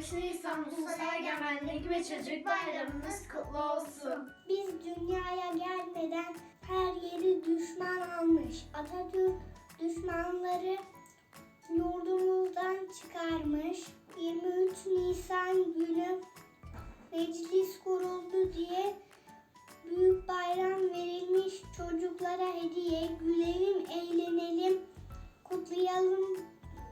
23 Nisan Ulusal Egemenlik ve Çocuk Bayramımız kutlu olsun. Biz dünyaya gelmeden her yeri düşman almış. Atatürk düşmanları yurdumuzdan çıkarmış. 23 Nisan günü meclis kuruldu diye büyük bayram verilmiş çocuklara hediye. Gülelim, eğlenelim, kutlayalım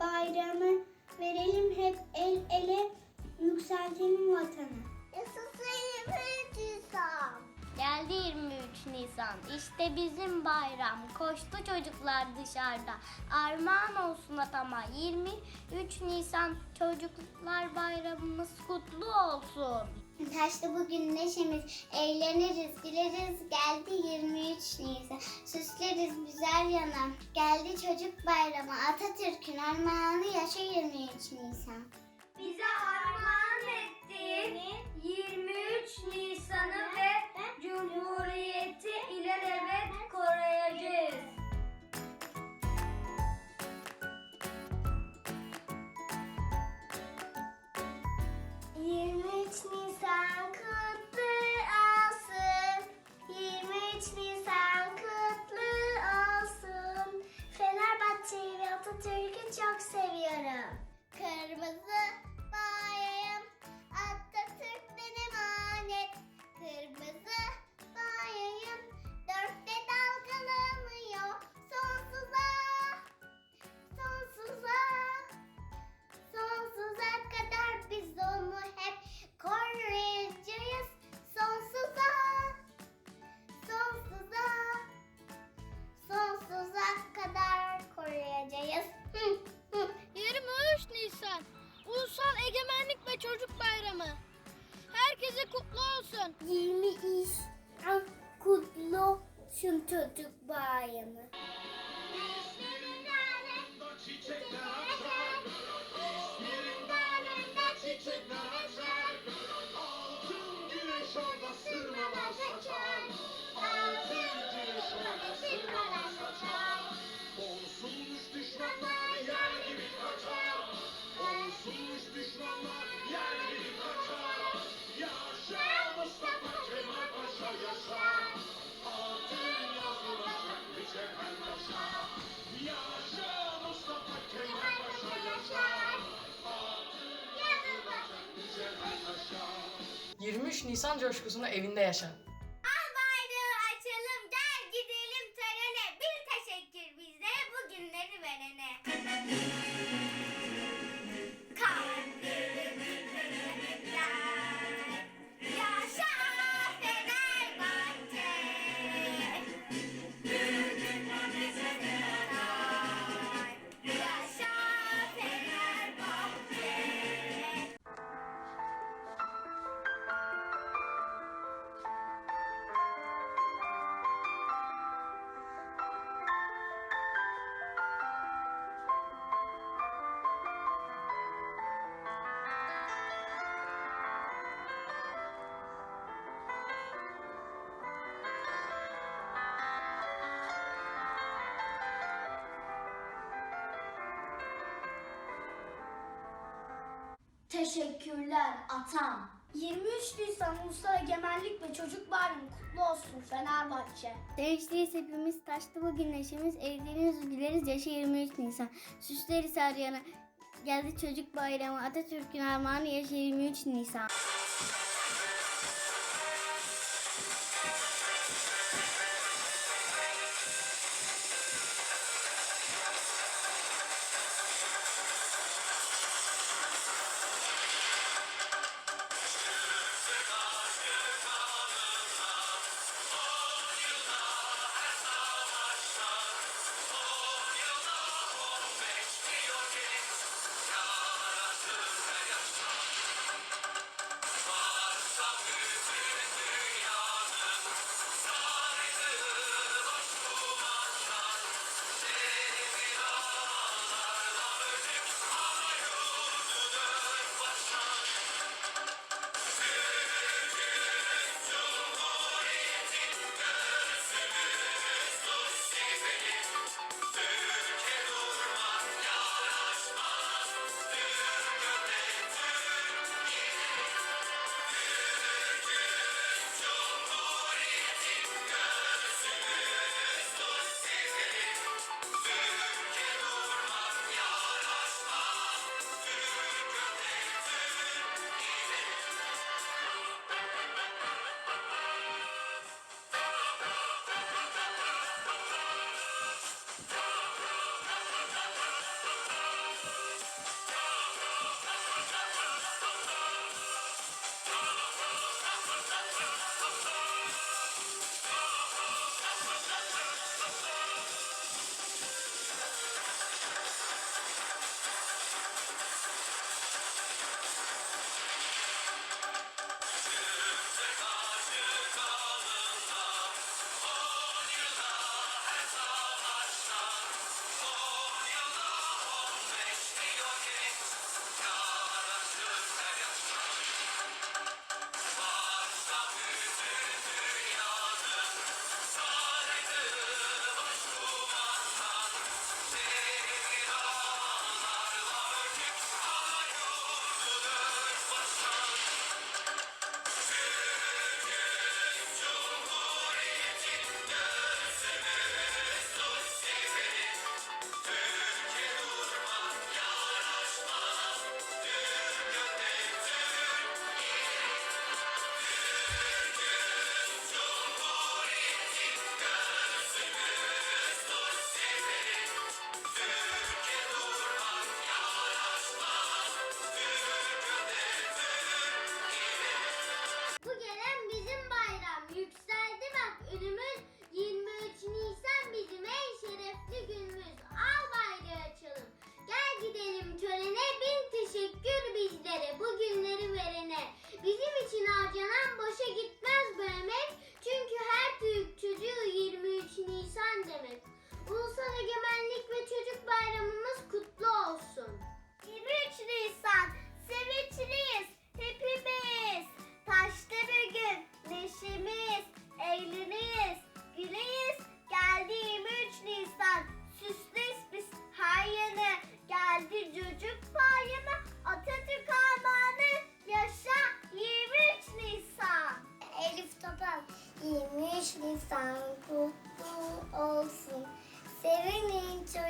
bayramı. Verelim hep el ele, yükseltelim vatanı. Yaşasın 23 Nisan. Geldi 23 Nisan. İşte bizim bayram. Koştu çocuklar dışarıda. Armağan olsun atama. 23 Nisan Çocuklar Bayramımız kutlu olsun. Taşlı bugün neşemiz, eğleniriz, güleriz. Geldi 23 Nisan, süsleriz güzel yana. Geldi çocuk bayramı, Atatürk'ün armağanı yaşa 23 Nisan. Bize armağan etti 23 Nisan'ı ve Cumhuriyeti ilelebet koruyacağız. Nisan kutlu olsun. 23 Nisan kutlu olsun. Fenerbahçe'yi ve Atatürk'ü çok seviyorum. Kırmızı bayram Atatürk'ten olsun Nisan coşkusunu evinde yaşa. Teşekkürler atam. 23 Nisan Ulusal Egemenlik ve Çocuk Bayramı kutlu olsun Fenerbahçe. Sevişteyiz hepimiz, taşlı bugün neşemiz, evleniriz, güleriz, yaşa 23 Nisan. Süsleriz her geldi çocuk bayramı, Atatürk'ün armağanı, yaşa 23 Nisan.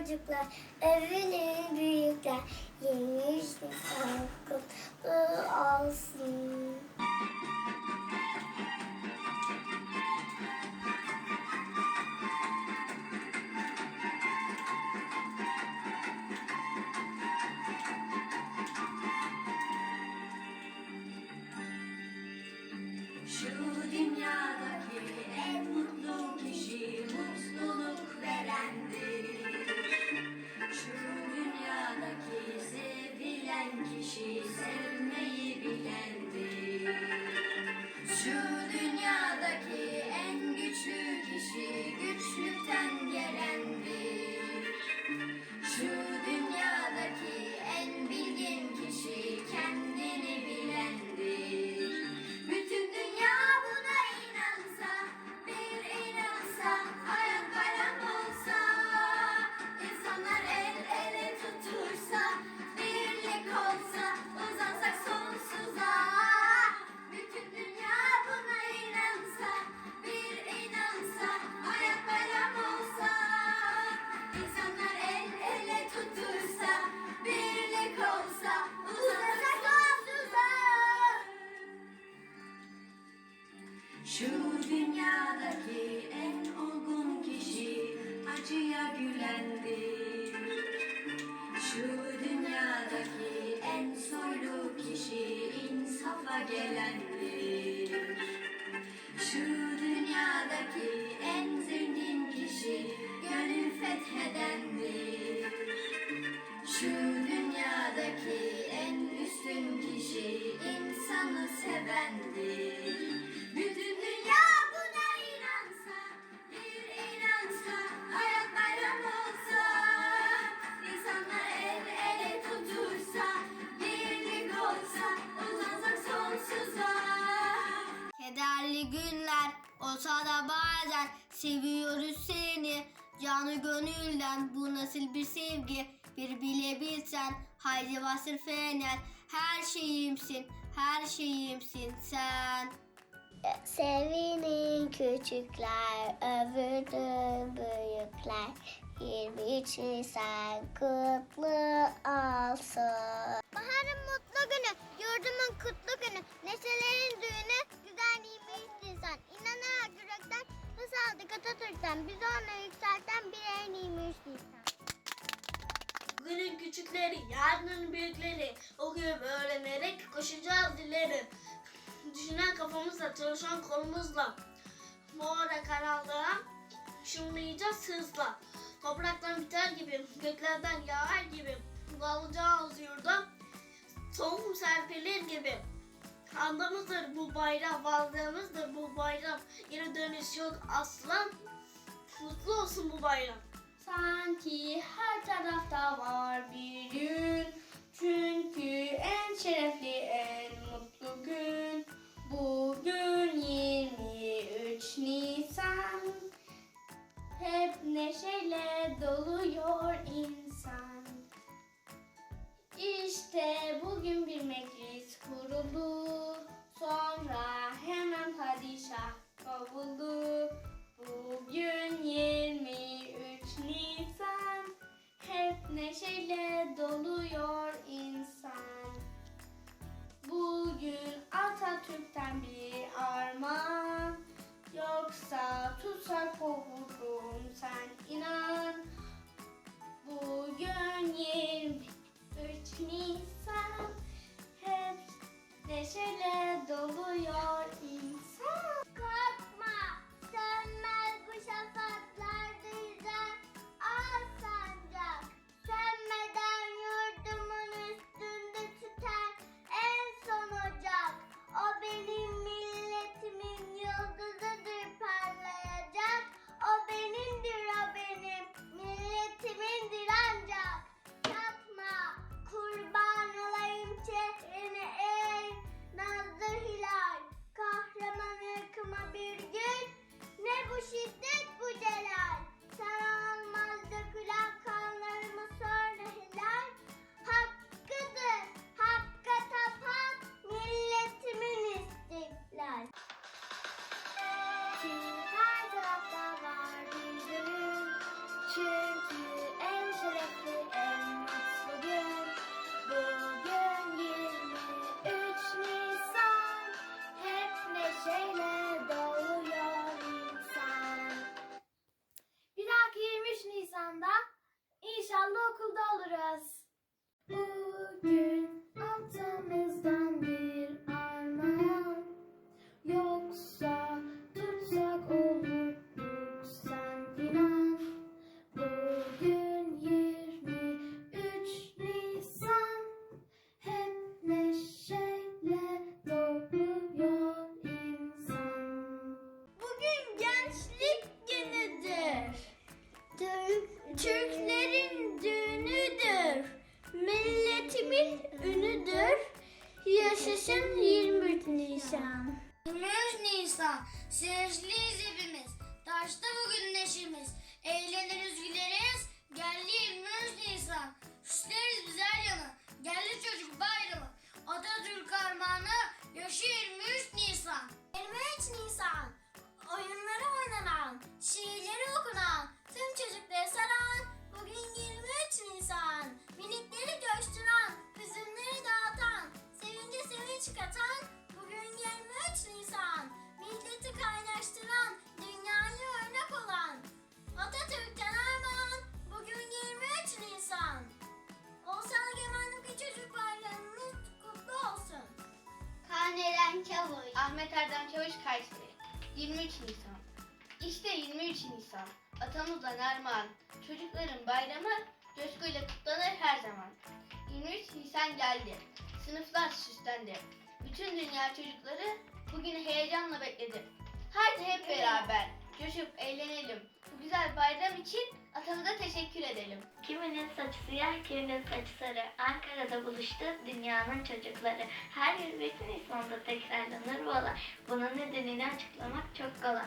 çocuklar, övünün büyükler. Yeni yaşlı kutlu olsun. gelen Acabası fener her şeyimsin, her şeyimsin sen. Sevinin küçükler, övünün büyükler. 23 Nisan kutlu olsun. Baharın mutlu günü, yurdumun kutlu günü, neşelerin düğünü, güzel 23 Nisan. İnanarak yürekten, hız aldık Atatürk'ten, biz onu yükselten bir en 23 Nisan. Bugünün küçükleri, yarının büyükleri okuyup öğrenerek koşacağız dilerim. Düşünen kafamızla, çalışan kolumuzla. Mora karanlığa şımlayacağız hızla. Topraktan biter gibi, göklerden yağar gibi. Kalacağız yurda, tohum serpilir gibi. Andamızdır bu bayram, varlığımızdır bu bayram. Geri dönüş yok aslan. Mutlu olsun bu bayram. Sanki her tarafta var. Yaşasın 23 Nisan. 23 Nisan. Sevinçliyiz hepimiz. Taşta bugün neşemiz. Eğleniriz güleriz. Geldi 23 Nisan. Süsleriz güzel yanı. Geldi çocuk bayramı. Atatürk armağanı. Yaşı 23 Nisan. 23 Nisan. Oyunları oynanan, şiirleri okunan, tüm çocukları saran, bugün 23 Nisan. Minikleri coşturan, hüzünleri dağıtan, sevince sevinç katan, bugün 23 Nisan. Milleti kaynaştıran, dünyaya örnek olan, Atatürk'ten armağan, bugün 23 Nisan. Oğuzhan Egemenlik Çocuk Bayramımız kutlu olsun. Karnelen Çavuş Ahmet Erdem Çavuş Kayseri 23 Nisan İşte 23 Nisan Atamızdan armağan Çocukların bayramı Coşkuyla kutlanır her zaman 23 Nisan geldi Sınıflar süslendi Bütün dünya çocukları Bugünü heyecanla bekledi Haydi hep beraber Coşup eğlenelim Bu güzel bayram için Atamıza teşekkür edelim Kiminin saçı siyah, kiminin saçı sarı. Ankara'da buluştu dünyanın çocukları. Her 23 Nisan'da tekrarlanır bu olay. Bunun nedenini açıklamak çok kolay.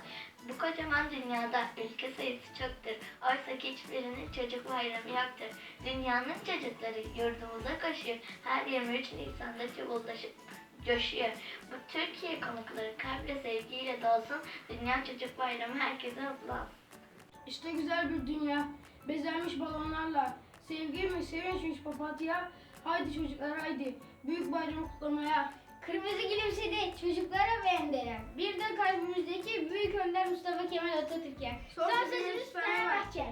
Bu kocaman dünyada ülke sayısı çoktur. Oysa ki hiçbirinin çocuk bayramı yoktur. Dünyanın çocukları yurdumuza koşuyor. Her 23 Nisan'da çubuğlaşıp coşuyor. Bu Türkiye konukları kalple sevgiyle dolsun. Dünya Çocuk Bayramı herkese mutlu. İşte güzel bir dünya. Bezenmiş balonlarla. Sevgi mi sevinçmiş papatya. Haydi çocuklar haydi. Büyük bayramı kutlamaya. Kırmızı gülümsedi çocuklara beğendi. Bir de kalbimizdeki büyük önder Mustafa Kemal Atatürk'e. Son sözümüz Fenerbahçe.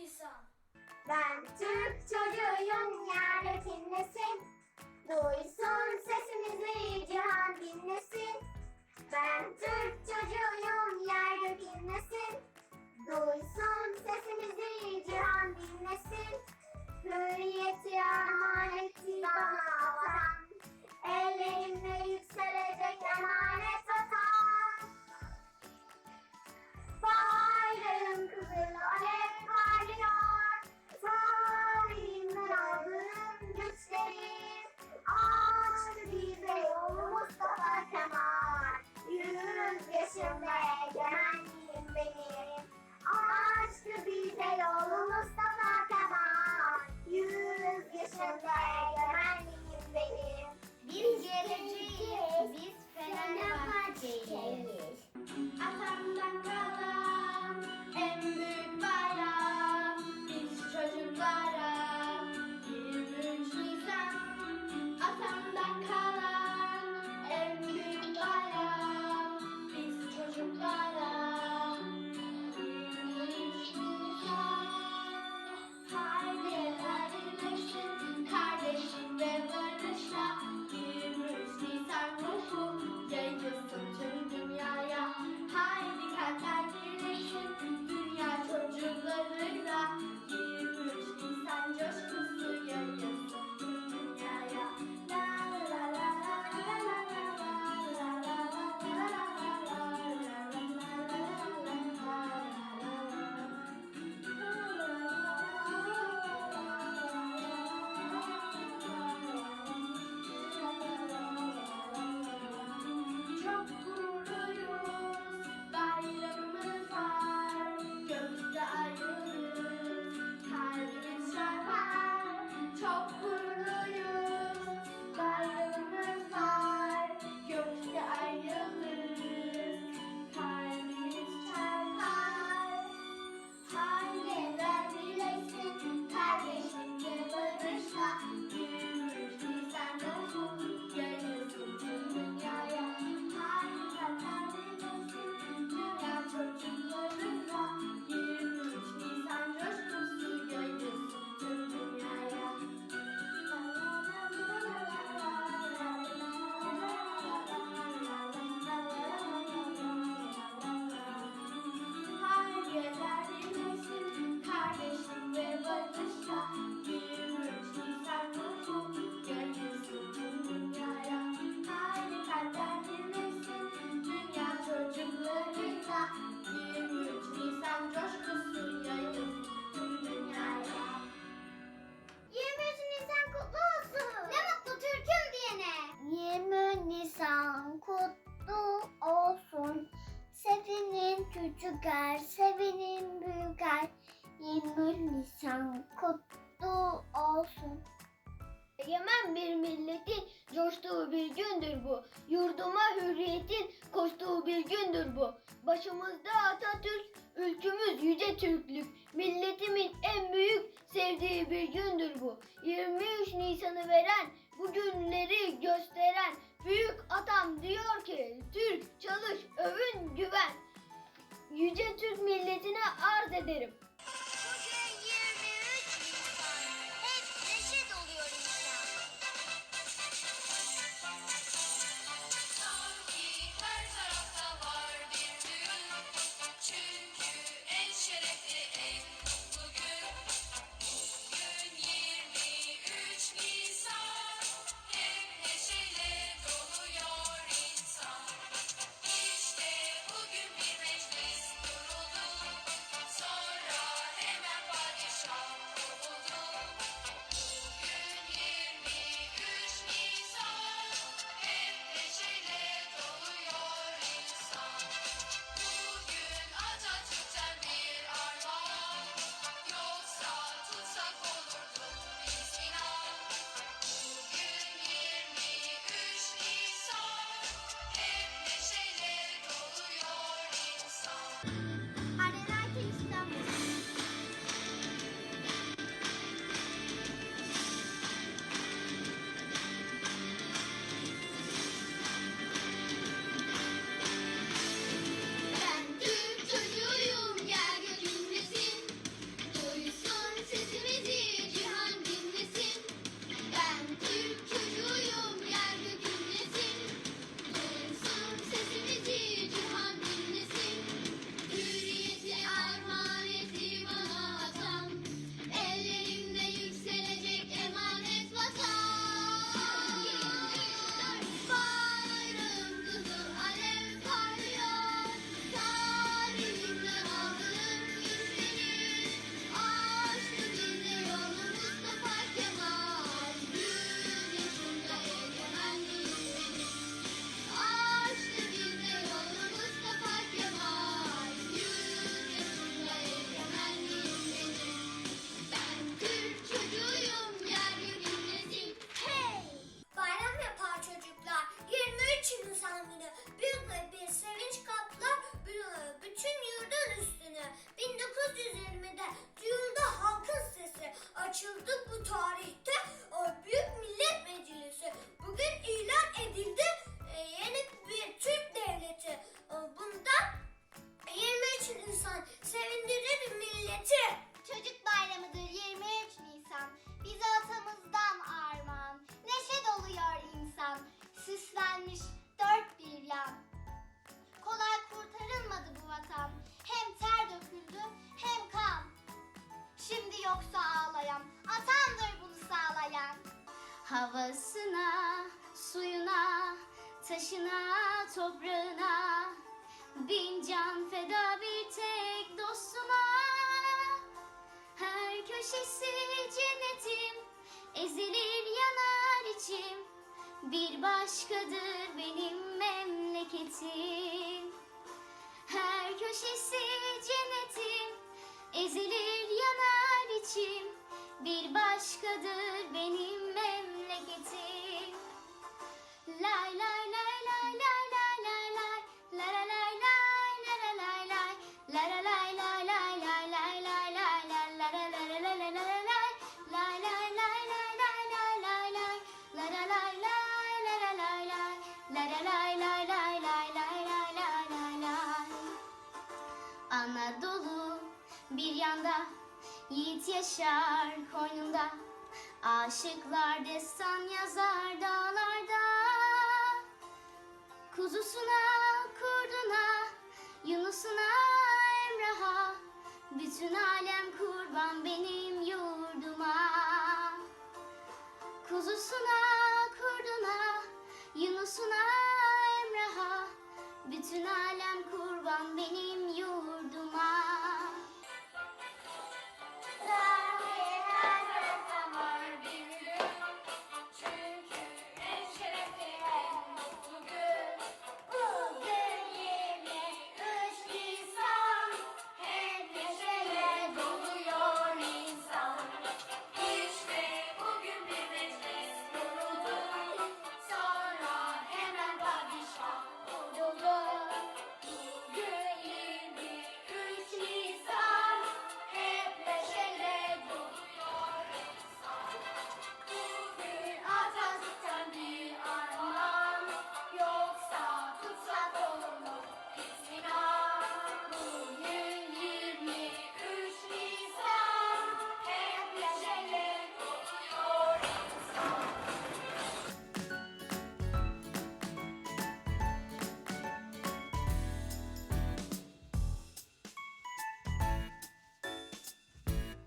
Nisan. Ben Türk çocuğuyum yer yetinmesin. Duysun sesimizi cihan dinlesin. Ben Türk çocuğuyum yer yetinmesin. Duysun sesimizi cihan dinlesin. Hürriyeti armağan etti bana vatan. Ellerimle Küçük er, sevenin büyük er, 20 Nisan kutlu olsun. Egemen bir milletin coştuğu bir gündür bu. Yurduma hürriyetin koştuğu bir gündür bu. Başımızda Atatürk, ülkümüz yüce Türklük. Milletimin en büyük sevdiği bir gündür bu. 23 Nisan'ı veren, bu günleri gösteren büyük atam diyor ki Türk çalış, övün, güven yüce Türk milletine arz ederim. Taşına, toprağına Bin can feda bir tek dostuma Her köşesi cennetim Ezilir yanar içim. Bir başkadır benim memleketim. Her köşesi cennetim Ezilir yanar içim. Bir başkadır benim memleketim Lay lay lay lay lay lay lay lay La la lay lay la la lay lay La la lay lay lay lay lay lay lay la la la la la la la la la lay Lay lay lay lay lay lay lay lay La la lay lay la la lay lay La la lay lay lay lay lay lay lay lay lay Anadolu bir yanda Yiğit yaşar koynunda Aşıklar destan yazar dağlarda Kuzusuna, kurduna, Yunus'una, Emrah'a. Bütün alem kurban benim yurduma. Kuzusuna, kurduna, Yunus'una, Emrah'a. Bütün alem kurban benim